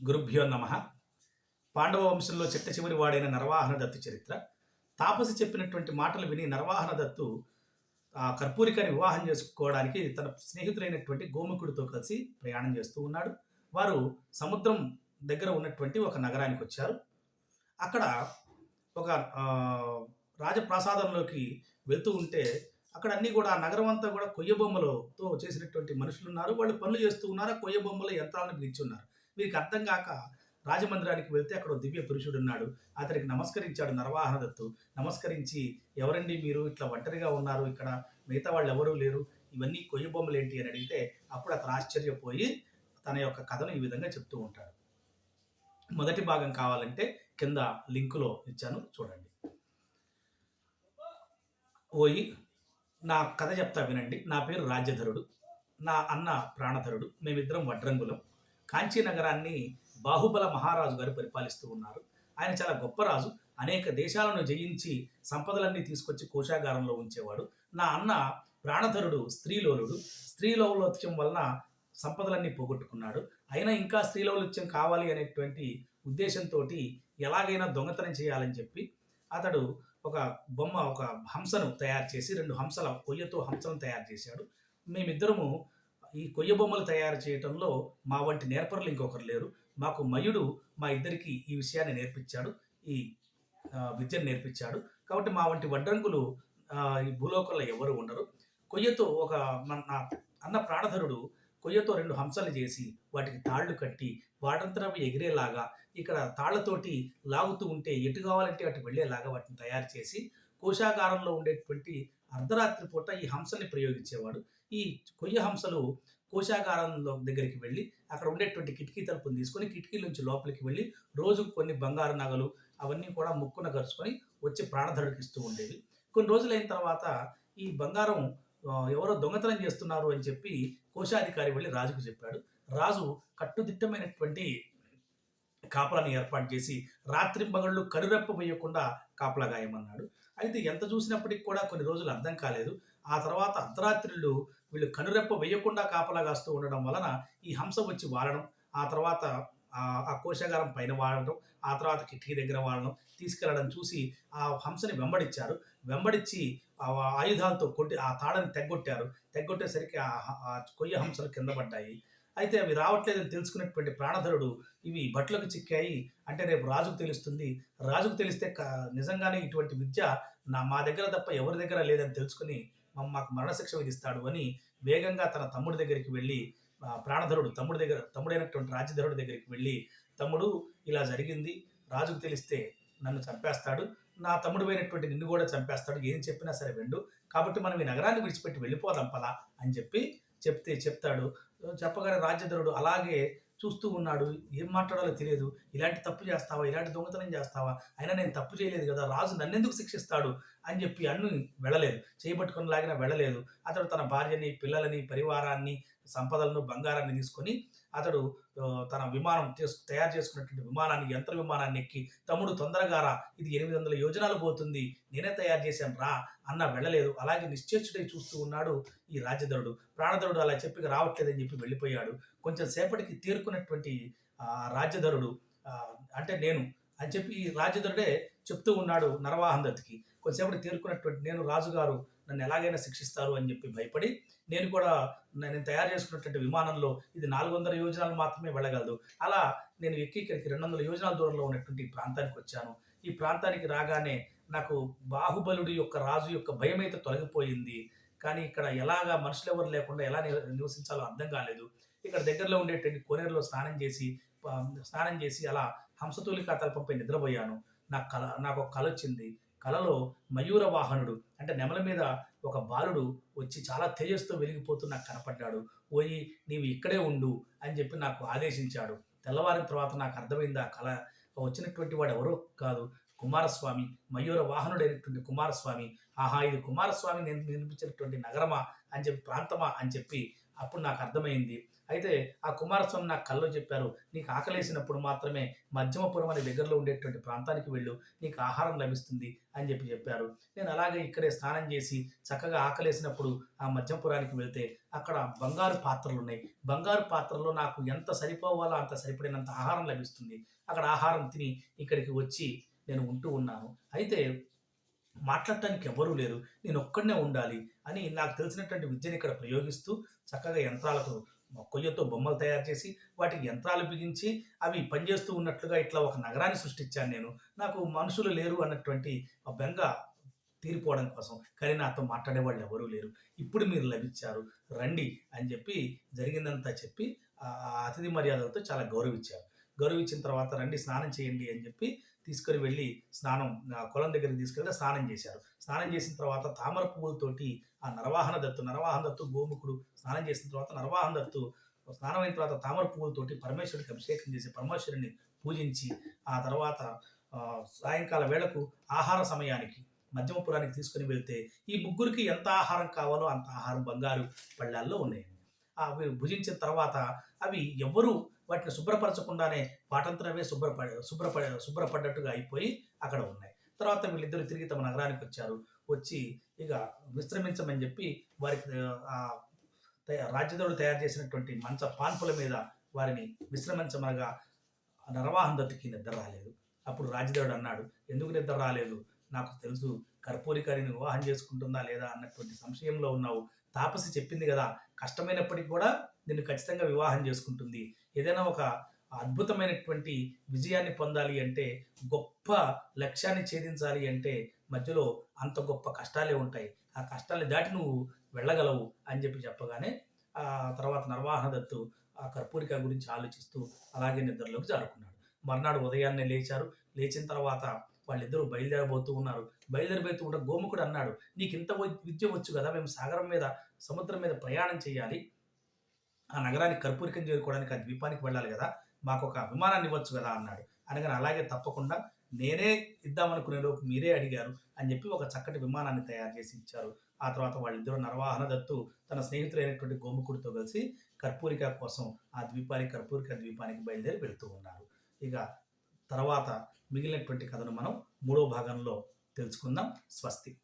గురుభ్యో నమ. పాండవ వంశంలో చిట్ట చివరి వాడైన నరవాహన దత్తు చరిత్ర. తాపసి చెప్పినటువంటి మాటలు విని నరవాహన దత్తు ఆ కర్పూరికాని వివాహం చేసుకోవడానికి తన స్నేహితులైనటువంటి గోముఖుడితో కలిసి ప్రయాణం చేస్తూ ఉన్నాడు. వారు సముద్రం దగ్గర ఉన్నటువంటి ఒక నగరానికి వచ్చారు. అక్కడ ఒక రాజప్రసాదంలోకి రాజప్రాసాదంలోకి వెళ్తూ ఉంటే అక్కడ అన్నీ కూడా ఆ నగరం అంతా కూడా కొయ్య బొమ్మలతో చేసినటువంటి మనుషులు ఉన్నారు వాళ్ళు పనులు చేస్తూ ఉన్నారు. ఆ కొయ్య బొమ్మల యంత్రాలను బిగించి ఉన్నారు. వీరికి అర్థం కాక రాజమందిరానికి వెళ్తే అక్కడ దివ్య పురుషుడు ఉన్నాడు. అతనికి నమస్కరించాడు నరవాహన దత్తు నమస్కరించి ఎవరండి మీరు? ఇట్లా ఒంటరిగా ఉన్నారు ఇక్కడ. మిగతా వాళ్ళు ఎవరూ లేరు. ఇవన్నీ కొయ్య బొమ్మలు ఏంటి? అని అడిగితే అప్పుడు అతను ఆశ్చర్యపోయి తన యొక్క కథను ఈ విధంగా చెప్తూ ఉంటాడు. మొదటి భాగం కావాలంటే కింద లింకులో ఇచ్చాను. చూడండి. ఓయి నా కథ చెప్తా వినండి. నా పేరు రాజ్యధరుడు. నా అన్న ప్రాణధరుడు. మేమిద్దరం వడ్రంగులం. కాంచీ నగరాన్ని బాహుబల మహారాజు గారు పరిపాలిస్తూ ఉన్నారు. ఆయన చాలా గొప్ప రాజు. అనేక దేశాలను జయించి సంపదలన్నీ తీసుకొచ్చి కోశాగారంలో ఉంచేవాడు. నా అన్న ప్రాణధరుడు స్త్రీలోలుడు. స్త్రీలోలత్యం వలన సంపదలన్నీ పోగొట్టుకున్నాడు. అయినా ఇంకా స్త్రీలౌలిత్యం కావాలి అనేటువంటి ఉద్దేశంతో ఎలాగైనా దొంగతనం చేయాలని చెప్పి అతడు ఒక బొమ్మ ఒక హంసను తయారు చేసి రెండు హంసల కొయ్యతో హంసను తయారు చేశాడు. మేమిద్దరము ఈ కొయ్య బొమ్మలు తయారు చేయటంలో మా వంటి నేర్పరులు ఇంకొకరు లేరు. మాకు మయుడు మా ఇద్దరికి ఈ విషయాన్ని నేర్పించాడు. ఈ విద్యను నేర్పించాడు. కాబట్టి మా వంటి వడ్రంగులు ఈ భూలోకంలో ఎవరు ఉండరు. కొయ్యతో ఒక మన నా అన్న ప్రాణధరుడు కొయ్యతో రెండు హంసలు చేసి వాటికి తాళ్ళు కట్టి వాటంతరం ఎగిరేలాగా ఇక్కడ తాళ్ళతోటి లాగుతూ ఉంటే ఎటు కావాలంటే అటు వెళ్ళేలాగా వాటిని తయారు చేసి కోశాగారంలో ఉండేటువంటి అర్ధరాత్రి పూట ఈ హంసల్ని ప్రయోగించేవాడు. ఈ కొయ్య హంసలు కోశాగారంలో దగ్గరికి వెళ్ళి అక్కడ ఉండేటువంటి కిటికీ తలుపుని తీసుకొని కిటికీ నుంచి లోపలికి వెళ్ళి రోజుకు కొన్ని బంగారు నగలు అవన్నీ కూడా ముక్కున గరుచుకొని వచ్చి ప్రాణధరుడికి ఇస్తూ ఉండేవి. కొన్ని రోజులైన తర్వాత ఈ బంగారం ఎవరో దొంగతనం చేస్తున్నారు అని చెప్పి కోశాధికారి వెళ్ళి రాజుకు చెప్పాడు. రాజు కట్టుదిట్టమైనటువంటి కాపలాని ఏర్పాటు చేసి రాత్రింబగళ్ళు కనురెప్ప వేయకుండా కాపలా గాయమన్నాడు. అయితే ఎంత చూసినప్పటికి కూడా కొన్ని రోజులు అర్థం కాలేదు. ఆ తర్వాత అర్ధరాత్రులు వీళ్ళు కనురెప్ప వేయకుండా కాపలా కాస్తూ ఉండడం వలన ఈ హంస వచ్చి వాడడం ఆ తర్వాత ఆ- కోశాగారం పైన వాడడం ఆ తర్వాత కిటికీ దగ్గర వాడడం తీసుకెళ్ళడం చూసి ఆ హంసని వెంబడించారు. వెంబడించి ఆయుధాలతో కొట్టి ఆ తాడని తెగ్గొట్టారు. తెగ్గొట్టేసరికి ఆ కొయ్య హంసలు కింద పడ్డాయి. అయితే అవి రావట్లేదని తెలుసుకున్నటువంటి ప్రాణధరుడు ఇవి బట్టలకు చిక్కాయి అంటే రేపు రాజుకు తెలుస్తుంది. రాజుకు తెలిస్తే క- నిజంగానే ఇటువంటి విద్య నా మా దగ్గర తప్ప ఎవరి దగ్గర లేదని తెలుసుకుని మాకు మరణశిక్ష విధిస్తాడు అని వేగంగా తన తమ్ముడి దగ్గరికి వెళ్ళి ప్రాణధరుడు తమ్ముడి దగ్గర తమ్ముడైనటువంటి రాజ్యధరుడి దగ్గరికి వెళ్ళి తమ్ముడు ఇలా జరిగింది. రాజుకు తెలిస్తే నన్ను చంపేస్తాడు. నా తమ్ముడు అయినటువంటి నిన్ను కూడా చంపేస్తాడు. ఏం చెప్పినా సరే వెండు. కాబట్టి మనం ఈ నగరాన్ని విడిచిపెట్టి వెళ్ళిపోదాం పలా అని చెప్పి చెప్తే చెప్తాడు. చెప్పగానే రాజ్యధరుడు అలాగే చూస్తూ ఉన్నాడు. ఏం మాట్లాడాలో తెలియదు. ఇలాంటి తప్పు చేస్తావా? ఇలాంటి దొంగతనం చేస్తావా? అయినా నేను తప్పు చేయలేదు కదా. రాజు నన్నెందుకు శిక్షిస్తాడు? అని చెప్పి అన్ను వెళ్ళలేదు. చేపట్టుకుని లాగిన వెళ్ళలేదు. అతడు తన భార్యని పిల్లలని పరివారాన్ని సంపదలను బంగారాన్ని తీసుకొని అతడు తన విమానం చేసు తయారు చేసుకున్నటువంటి విమానాన్ని యంత్ర విమానాన్ని ఎక్కి తమ్ముడు తొందరగా రా. ఇది ఎనిమిది వందల యోజనాలు పోతుంది. నేనే తయారు చేశాను. రా. అన్న వెళ్ళలేదు. అలాగే నిశ్చేష్టుడై చూస్తూ ఉన్నాడు ఈ రాజధరుడు ప్రాణధరుడు అలా చెప్పి రావట్లేదని చెప్పి వెళ్ళిపోయాడు. కొంచెం సేపటికి తీరుకున్నటువంటి ఆ, రాజ్యధరుడు అంటే నేను అని చెప్పి ఈ చెప్తూ ఉన్నాడు నరవాహన్ దత్తుకి. కొంతసేపటి తేరుకున్నటువంటి నేను రాజుగారు నన్ను ఎలాగైనా శిక్షిస్తారు అని చెప్పి భయపడి నేను కూడా నేను తయారు చేసుకున్నటువంటి విమానంలో ఇది నాలుగు వందల యోజనాలు మాత్రమే వెళ్ళగలదు. అలా నేను ఎక్కి ఇక్కడికి రెండు వందల యోజనాల దూరంలో ఉన్నటువంటి ప్రాంతానికి వచ్చాను. ఈ ప్రాంతానికి రాగానే నాకు బాహుబలుడి యొక్క రాజు యొక్క భయం అయితే తొలగిపోయింది. కానీ ఇక్కడ ఎలాగా మనుషులు ఎవరు లేకుండా ఎలా నివసించాలో అర్థం కాలేదు. ఇక్కడ దగ్గరలో ఉండేటువంటి కోనేరులో స్నానం చేసి స్నానం చేసి అలా హంసతూలికా తలపంపై నిద్రపోయాను. నాకు కల నాకు ఒక కళ వచ్చింది. కలలో మయూర వాహనుడు అంటే నెమల మీద ఒక బాలుడు వచ్చి చాలా తేజస్తో వెలిగిపోతూ నాకు కనపడ్డాడు. పోయి నీవు ఇక్కడే ఉండు అని చెప్పి నాకు ఆదేశించాడు. తెల్లవారిన తర్వాత నాకు అర్థమైంది ఆ కళ. వచ్చినటువంటి వాడు ఎవరో కాదు. కుమారస్వామి మయూర వాహనుడైనటువంటి కుమారస్వామి. ఆహా ఇది కుమారస్వామి నిర్మించినటువంటి నగరమా అని చెప్పి ప్రాంతమా అని చెప్పి అప్పుడు నాకు అర్థమైంది. అయితే ఆ కుమారస్వామి నాకు కళ్ళు చెప్పారు నీకు ఆకలేసినప్పుడు మాత్రమే మధ్యమపురం అనే దగ్గరలో ఉండేటువంటి ప్రాంతానికి వెళ్ళు నీకు ఆహారం లభిస్తుంది అని చెప్పి చెప్పారు. నేను అలాగే ఇక్కడే స్నానం చేసి చక్కగా ఆకలేసినప్పుడు ఆ మధ్యమపురానికి వెళ్తే అక్కడ బంగారు పాత్రలు ఉన్నాయి. బంగారు పాత్రలో నాకు ఎంత సరిపోవాలో అంత సరిపడినంత ఆహారం లభిస్తుంది. అక్కడ ఆహారం తిని ఇక్కడికి వచ్చి నేను ఉంటూ ఉన్నాను. అయితే మాట్లాడటానికి ఎవరూ లేరు. నేను ఒక్కడనే ఉండాలి అని నాకు తెలిసినటువంటి విద్యను ఇక్కడ ప్రయోగిస్తూ చక్కగా యంత్రాలకు కొయ్యతో బొమ్మలు తయారు చేసి వాటికి యంత్రాలు బిగించి అవి పనిచేస్తూ ఉన్నట్లుగా ఇట్లా ఒక నగరాన్ని సృష్టించాను నేను. నాకు మనుషులు లేరు అన్నటువంటి ఆ బెంగ తీరిపోవడం కోసం. కానీ నాతో మాట్లాడే వాళ్ళు ఎవరూ లేరు. ఇప్పుడు మీరు లభించారు. రండి అని చెప్పి జరిగిందంతా చెప్పి అతిథి మర్యాదలతో చాలా గౌరవించారు. గౌరవించిన తర్వాత రండి స్నానం చేయండి అని చెప్పి తీసుకొని వెళ్ళి స్నానం కులం కొలం దగ్గరికి తీసుకెళ్తే స్నానం చేశారు. స్నానం చేసిన తర్వాత తామర పువ్వులతోటి ఆ నరవాహన దత్తు నరవాహన దత్తు గోముఖుడు స్నానం చేసిన తర్వాత నరవాహన దత్తు స్నానం అయిన తర్వాత తామర పువ్వులతోటి పరమేశ్వరుడికి అభిషేకం చేసి పరమేశ్వరుని పూజించి ఆ తర్వాత సాయంకాల వేళకు ఆహార సమయానికి మధ్యమపురానికి తీసుకుని వెళ్తే ఈ ముగ్గురికి ఎంత ఆహారం కావాలో అంత ఆహారం బంగారు పళ్ళాల్లో ఉన్నాయి అవి భుజించిన తర్వాత అవి ఎవ్వరూ వాటిని శుభ్రపరచకుండానే వాటంతరవే శుభ్రపడ శుభ్రపడ శుభ్రపడ్డట్టుగా అయిపోయి అక్కడ ఉన్నాయి. తర్వాత వీళ్ళిద్దరు తిరిగి తమ నగరానికి వచ్చారు. వచ్చి ఇక విశ్రమించమని చెప్పి వారికి రాజ్యదోడు తయారు చేసినటువంటి మంచ పాన్పుల మీద వారిని విశ్రమించమనగా నరవాహన దత్తుకి నిద్ర రాలేదు. అప్పుడు రాజ్యదేవుడు అన్నాడు ఎందుకు నిద్ర రాలేదు? నాకు తెలుసు కర్పూరికారిని వివాహం చేసుకుంటుందా లేదా? అన్నటువంటి సంశయంలో ఉన్నావు. తాపసి చెప్పింది కదా కష్టమైనప్పటికీ కూడా నిన్ను ఖచ్చితంగా వివాహం చేసుకుంటుంది. ఏదైనా ఒక అద్భుతమైనటువంటి విజయాన్ని పొందాలి అంటే గొప్ప లక్ష్యాన్ని ఛేదించాలి అంటే మధ్యలో అంత గొప్ప కష్టాలే ఉంటాయి. ఆ కష్టాన్ని దాటి నువ్వు వెళ్ళగలవు అని చెప్పి చెప్పగానే ఆ తర్వాత నరవాహన దత్తు ఆ కర్పూరిక గురించి ఆలోచిస్తూ అలాగే నిద్రలోకి జారుకున్నాడు. మర్నాడు ఉదయాన్నే లేచారు. లేచిన తర్వాత వాళ్ళిద్దరూ బయలుదేరబోతూ ఉన్నారు. బయలుదేరబోతూ ఉంటే గోముకుడు అన్నాడు నీకు ఇంత విద్య వచ్చు కదా మేము సాగరం మీద సముద్రం మీద ప్రయాణం చేయాలి. ఆ నగరానికి కర్పూరికం చేరుకోవడానికి ఆ ద్వీపానికి వెళ్ళాలి కదా మాకు ఒక విమానాన్ని ఇవ్వచ్చు కదా అన్నాడు. అనగానే అలాగే తప్పకుండా నేనే ఇద్దామనుకునే లోపు మీరే అడిగారు అని చెప్పి ఒక చక్కటి విమానాన్ని తయారు చేసి ఇచ్చారు. ఆ తర్వాత వాళ్ళిద్దరూ నరవాహన దత్తు తన స్నేహితులైనటువంటి గోముకుడితో కలిసి కర్పూరిక కోసం ఆ ద్వీపానికి కర్పూరిక ద్వీపానికి బయలుదేరి వెళుతూ ఉన్నారు. ఇక తర్వాత మిగిలినటువంటి కథను మనం మూడో భాగంలో తెలుసుకుందాం. స్వస్తి.